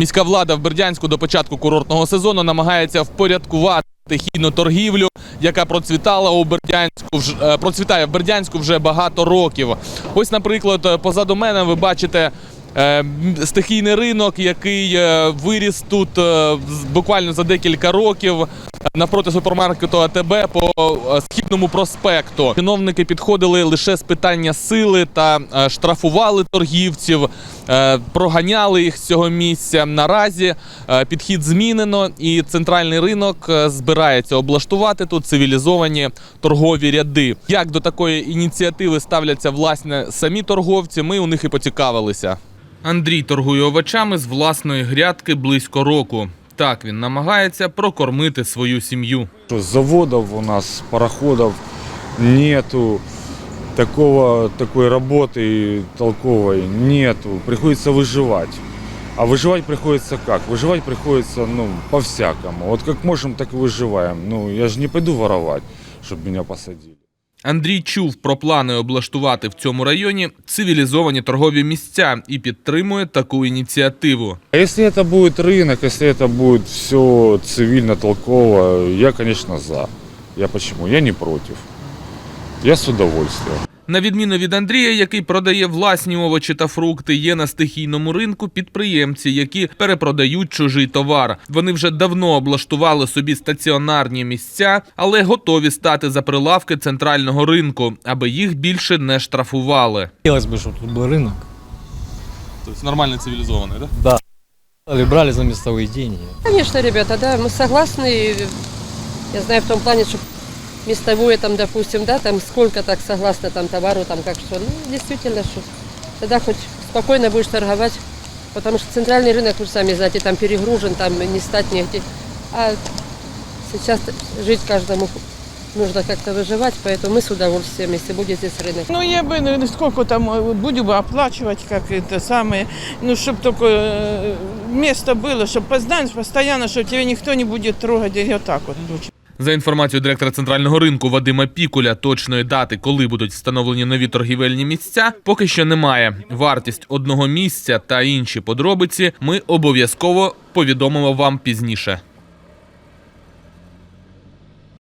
Міська влада в Бердянську до початку курортного сезону намагається впорядкувати стихійну торгівлю, яка процвітала у Бердянську е, процвітає в Бердянську вже багато років. Ось, наприклад, е, позаду мене ви бачите. е, Стихійний ринок, який виріс тут буквально за декілька років навпроти супермаркету АТБ по е, східному проспекту. Чиновники підходили лише з питання сили та е, штрафували торгівців, е, проганяли їх з цього місця. Наразі підхід змінено, і центральний ринок збирається облаштувати тут цивілізовані торгові ряди. Як до такої ініціативи ставляться власне самі торговці? Ми у них і поцікавилися. Андрій торгує овочами з власної грядки близько року. Так він намагається прокормити свою сім'ю. Что Заводов у нас, пароходов нету, такого, такой работы толковой нету. Приходится выживать. А выживать приходится как? Выживать приходится, ну, по-всякому. Вот как можем, так и выживаем. Ну, я же не пойду воровать, чтобы меня посадили. Андрій чув про плани облаштувати в цьому районі цивілізовані торгові місця і підтримує таку ініціативу. А если это будет рынок, если это будет все цивильно, толково, я, конечно, за. Я почему? Я не против. Я с удовольствием. На відміну від Андрія, який продає власні овочі та фрукти, є на стихійному ринку підприємці, які перепродають чужий товар. Вони вже давно облаштували собі стаціонарні місця, але готові стати за прилавки центрального ринку, аби їх більше не штрафували. Хотелось бы, чтобы тут был рынок. Тобто нормально цивілізований, так? Да. Или брали за местовые деньги. Конечно, ребята, да, мы согласны. И, Я знаю в том плане, что местовое там, допустим, да, там сколько так согласно там товару, там как что. Ну, действительно, что тогда хоть спокойно будешь торговать. Потому что центральный рынок, вы сами знаете, там перегружен, там не стать негде. А сейчас жить каждому нужно как-то выживать, поэтому мы с удовольствием, если будет здесь рынок. Ну, я бы, ну, сколько там, э, будем бы оплачивать, как это самое, ну, чтобы только э, место было, чтобы познать постоянно, что тебя никто не будет трогать, и вот так вот. За інформацією директора центрального ринку Вадима Пікуля, точної дати, коли будуть встановлені нові торгівельні місця, поки що немає. Вартість одного місця та інші подробиці ми обов'язково повідомимо вам пізніше.